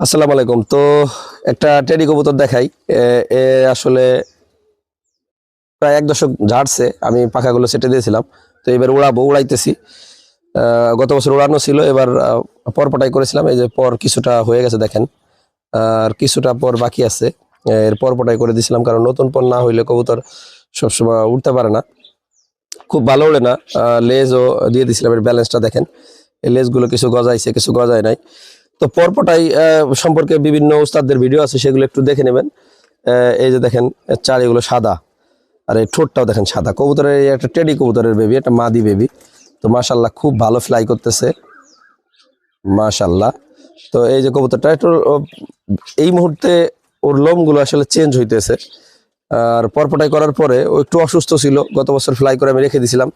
আসসালামু আলাইকুম। তো একটা টেডি কবুতর দেখাই। এ আসলে প্রায় এক দশক ঝাড়ছে, আমি পাখাগুলো সেটে দিয়েছিলাম। তো এবার উড়াবো, উড়াইতেছি। গত বছর উড়ানো ছিল, এবার পরপটাই করেছিলাম। এই যে পর কিছুটা হয়ে গেছে, দেখেন। আর কিছুটা পর বাকি আছে। এর পরপটাই করে দিয়েছিলাম কারণ নতুন পর না হইলে কবুতর সবসময় উঠতে পারে না। খুব ভালো ওড়ে না। লেজও দিয়ে দিয়েছিলাম এর ব্যালেন্সটা দেখেন। এই লেজগুলো কিছু গজাইছে, কিছু গজায় নাই। তো পরপটাই সম্পর্কে বিভিন্ন উস্তাদদের ভিডিও আছে, সেগুলো একটু দেখে নেবেন। এই যে দেখেন চার এগুলো সাদা, আর এই ঠোঁটটাও দেখেন সাদা। কবুতরের একটা টেডি কবুতরের বেবি একটা মাদি বেবি তো মাশাল্লাহ খুব ভালো ফ্লাই করতেছে। মাশাল্লাহ। তো এই যে কবুতরটা, একটু এই মুহূর্তে ওর লোমগুলো আসলে চেঞ্জ হইতেছে। আর পরপটাই করার পরে ও একটু অসুস্থ ছিল, গত বছর ফ্লাই করে আমি রেখে দিছিলাম।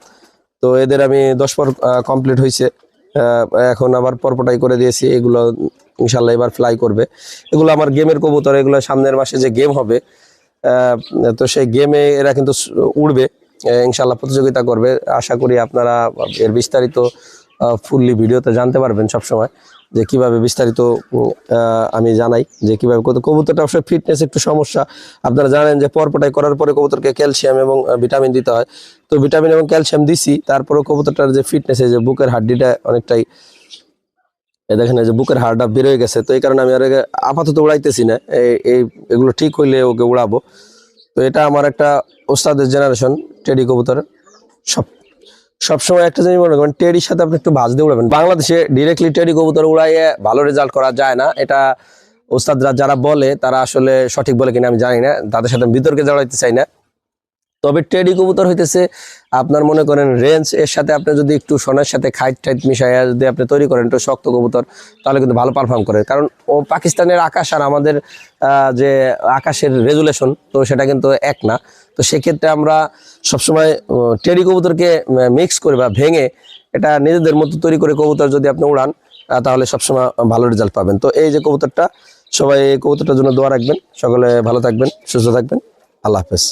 তো এদের আমি দশ পর কমপ্লিট হয়েছে এখন আবার পরপটাই করে দিয়েছি, এগুলো ইনশাল্লাহ এবার ফ্লাই করবে। এগুলো আমার গেমের কবুতর, এগুলো সামনের মাসে যে গেম হবে তো সেই গেমে এরা কিন্তু উড়বে ইনশাল্লাহ প্রতিযোগিতা করবে। আশা করি আপনারা এর বিস্তারিত ফুললি ভিডিওতে জানতে পারবেন সবসময়। যে কীভাবে বিস্তারিত আমি জানাই যে কীভাবে কবুতরটা অবশ্যই ফিটনেস একটু সমস্যা। আপনারা জানেন যে পরপটাই করার পরে কবুতরকে ক্যালসিয়াম এবং ভিটামিন দিতে হয়। তো ভিটামিন এবং ক্যালসিয়াম দিছি তারপরে কবুতরটার যে ফিটনেস যে বুকের হাড্ডিটা অনেকটাই দেখেন যে বুকের হাড়টা বেরোয় গেছে। তো এই কারণে আমি আর আপাতত উড়াইতেছি না। এই এগুলো ঠিক হইলে ওকে উড়াবো। তো এটা আমার একটা ওস্তাদের জেনারেশন টেডি কবুতর। সব সবসময় একটা জিনিস মনে করেন, টেডির সাথে আপনি একটু ভাজ দিয়ে উড়াবেন বাংলাদেশে ডিরেক্টলি টেরি কবুতর উড়াইয়ে ভালো রেজাল্ট করা যায় না। এটা ওস্তাদরা যারা বলে, তারা আসলে সঠিক বলে কিনা আমি জানি না। তাদের সাথে বিতর্কে জড়াইতে চাই না। তবে টেডি কবুতর হইতেছে আপনার মনে করেন রেঞ্জ এর সাথে আপনি যদি একটু সোনার সাথে খাইট টাইট মিশাইয়া যদি আপনি তৈরি করেন, একটু শক্ত কবুতর, তাহলে কিন্তু ভালো পারফর্ম করে। কারণ ও পাকিস্তানের আকাশ আর আমাদের যে আকাশের রেজুলেশন তো সেটা কিন্তু এক না। তো সেক্ষেত্রে আমরা সবসময় টেডি কবুতরকে মিক্স করে বা ভেঙে এটা নিজেদের মতো তৈরি করে কবুতর যদি আপনি উড়ান তাহলে সবসময় ভালো রেজাল্ট পাবেন। তো এই যে কবুতরটা, সবাই এই কবুতরটার জন্য দোয়া রাখবেন। সকলে ভালো থাকবেন, সুস্থ থাকবেন। আল্লাহ হাফেজ।